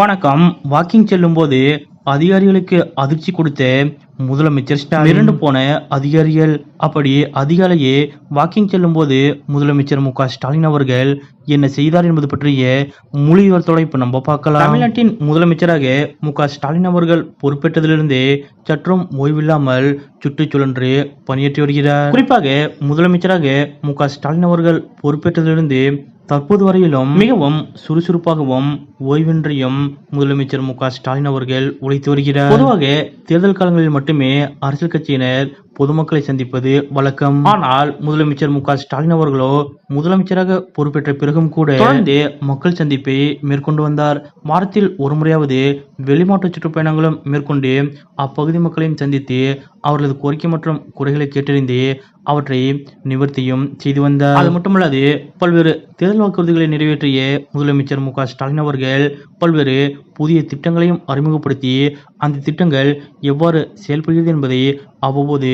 வணக்கம். வாக்கிங் செல்லும்போது அதிகாரிகளுக்கு அதிர்ச்சி கொடுத்த முதலமைச்சர் ஸ்டாலின் இரண்டு போன அதிகாரிகள். அப்படி அதிகாலையே வாக்கிங் செல்லும்போது முதலமைச்சர் மு ஸ்டாலின் அவர்கள் என்ன செய்தார் என்பது பற்றிய முழு விவரத்தோட இப்ப நம்ம பார்க்கலாம். தமிழ்நாட்டின் முதலமைச்சராக மு ஸ்டாலின் அவர்கள் பொறுப்பேற்றதிலிருந்தே சற்றும் ஓய்வில்லாமல் சுற்றுச்சூழன்று பணியாற்றி வருகிறார். குறிப்பாக முதலமைச்சராக மு ஸ்டாலின் அவர்கள் பொறுப்பேற்றதிலிருந்து தற்போது வரையிலும் மிகவும் சுறுசுறுப்பாகவும் ஓய்வின்றியும் முதலமைச்சர் மு ஸ்டாலின் அவர்கள் உழைத்து வருகிறார். பொதுவாக தேர்தல் காலங்களில் மட்டுமே அரசியல் கட்சியினர் பொதுமக்களை சந்திப்பது வழக்கம். ஆனால் முதலமைச்சர் மு ஸ்டாலின் அவர்களோ முதலமைச்சராக பொறுப்பேற்ற பிறகும் கூட தொடர்ந்து மக்கள் சந்திப்பை மேற்கொண்டு வந்தார். வாரத்தில் ஒரு முறையாவது வெளிமாற்ற சுற்றுப்பயணங்களும் மேற்கொண்டு அப்பகுதி மக்களையும் சந்தித்து அவர்களது கோரிக்கை மற்றும் குறைகளை கேட்டறிந்து அவற்றை நிவர்த்தியும் செய்து வந்தார். அது மட்டுமல்லாது பல்வேறு தேர்தல் வாக்குறுதிகளை நிறைவேற்றிய முதலமைச்சர் மு க ஸ்டாலின் அவர்கள் பல்வேறு புதிய திட்டங்களையும் அறிமுகப்படுத்தி அந்த திட்டங்கள் எவ்வாறு செயல்படுகிறது என்பதை அவ்வப்போது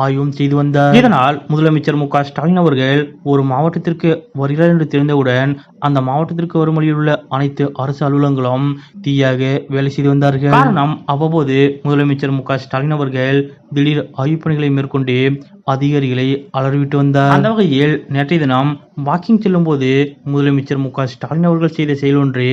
ஆய்வும் செய்து வந்தார். இதனால் முதலமைச்சர் மு ஸ்டாலின் அவர்கள் ஒரு மாவட்டத்திற்கு வருகிறார் என்று தெரிந்தவுடன் அந்த மாவட்டத்திற்கு வரும் வழியில் உள்ள அனைத்து அரசு அலுவலகங்களும் தீயாக வேலை செய்து வந்தார்கள். காரணம் அவ்வப்போது முதலமைச்சர் மு ஸ்டாலின் அவர்கள் திடீர் ஆய்வுப் பணிகளை மேற்கொண்டு அதிகாரிகளை அலறிவிட்டு வந்தார். அந்த வகையில் நேற்றைய தினம் வாக்கிங் செல்லும் போது முதலமைச்சர் மு ஸ்டாலின் அவர்கள் செய்த செயல் ஒன்று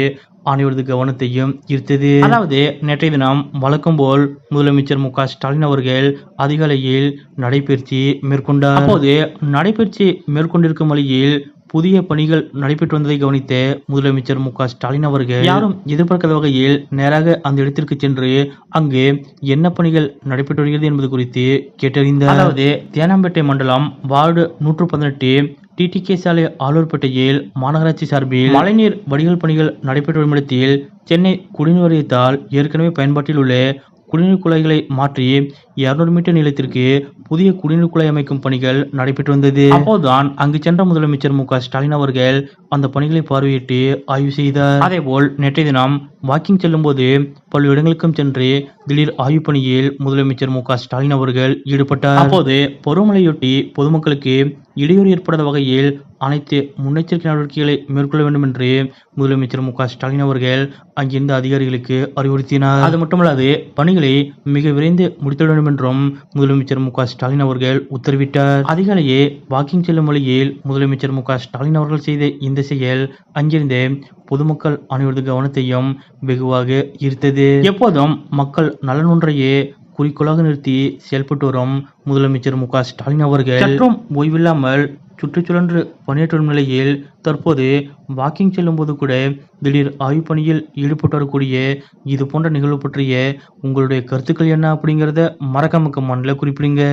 அனைவரது கவனத்தையும் ஈர்த்தது. அதாவது நேற்றைய தினம் வழக்கம் போல் முதலமைச்சர் மு க ஸ்டாலின் அவர்கள் அதிகாலையில் நடைபயிற்சி மேற்கொண்டார். அப்போது நடைபயிற்சி மேற்கொண்டிருக்கும் வழியில் புதிய பணிகள் நடைபெற்று வந்ததை கவனித்த முதலமைச்சர் மு க ஸ்டாலின் அவர்கள் யாரும் எதிர்பார்க்காத வகையில் நேராக அந்த இடத்திற்கு சென்று அங்கு என்ன பணிகள் நடைபெற்று வருகிறது என்பது குறித்து கேட்டறிந்தார். அதாவது தேனாம்பேட்டை மண்டலம் வார்டு நூற்று பதினெட்டு டிடிகே சாலை ஆலூர்பேட்டையில் மாநகராட்சி சார்பில் மழைநீர் வடிகால் பணிகள் நடைபெற்று வரும் இடத்தில் சென்னை குடிநீர் வாரியத்தால் ஏற்கனவே பயன்பாட்டில் உள்ள குடிநீர் குழாய்களை மாற்றி 200 மீட்டர் நிலத்திற்கு புதிய குடிநீர் குழாய் அமைக்கும் பணிகள் நடைபெற்று வந்தது அப்போதுதான் அங்கு சென்ற முதலமைச்சர் மு ஸ்டாலின் அவர்கள் அந்த பணிகளை பார்வையிட்டு ஆய்வு செய்தார். அதேபோல் நேற்றைய தினம் வாக்கிங் செல்லும்போது பல இடங்களுக்கும் சென்று திடீர் ஆய்வு பணியில் முதலமைச்சர் மு ஸ்டாலின் அவர்கள் ஈடுபட்டார். அப்போது பருவமழையொட்டி பொதுமக்களுக்கு இடையூறு ஏற்படாத வகையில் அனைத்து முன்னெச்சரிக்கை நடவடிக்கைகளை மேற்கொள்ள வேண்டும் என்று முதலமைச்சர் மு க ஸ்டாலின் அவர்கள் அங்கிருந்த அதிகாரிகளுக்கு அறிவுறுத்தினார். அது மட்டுமல்லாது பணிகளை மிக விரைந்து முடித்த வேண்டும் என்றும் முதலமைச்சர் மு க ஸ்டாலின் அவர்கள் உத்தரவிட்டார். அதிகாலையே வாக்கிங் செல்லும் வழியில் முதலமைச்சர் மு க ஸ்டாலின் அவர்கள் செய்த இந்த செயல் அங்கிருந்த பொதுமக்கள் அனைவரது கவனத்தையும் வெகுவாக ஈர்த்தது. எப்போதும் மக்கள் நலன் ஒன்றையே குறிக்கோளாக நிறுத்தி செயல்பட்டு வரும் முதலமைச்சர் மு க ஸ்டாலின் அவர்கள் மற்றும் ஓய்வில்லாமல் சுற்றுச்சுழன்று பணியாற்றும் நிலையில் தற்போது வாக்கிங் செல்லும்போது கூட திடீர் ஆய்வு பணியில் ஈடுபட்டு வரக்கூடிய இது போன்ற நிகழ்வு பற்றிய உங்களுடைய கருத்துக்கள் என்ன அப்படிங்கிறத மறக்காம மண்ணில் குறிப்பிடுங்க.